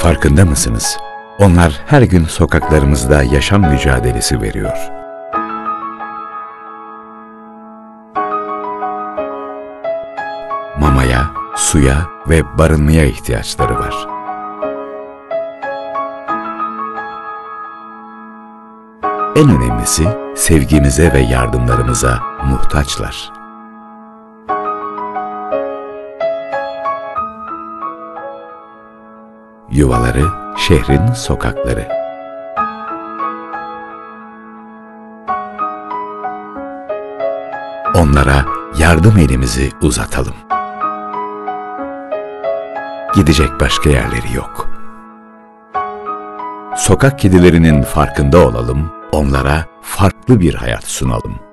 Farkında mısınız? Onlar her gün sokaklarımızda yaşam mücadelesi veriyor. Mamaya, suya ve barınmaya ihtiyaçları var. En önemlisi sevgimize ve yardımlarımıza muhtaçlar. Yuvaları şehrin sokakları. Onlara yardım elimizi uzatalım. Gidecek başka yerleri yok. Sokak kedilerinin farkında olalım, onlara farklı bir hayat sunalım.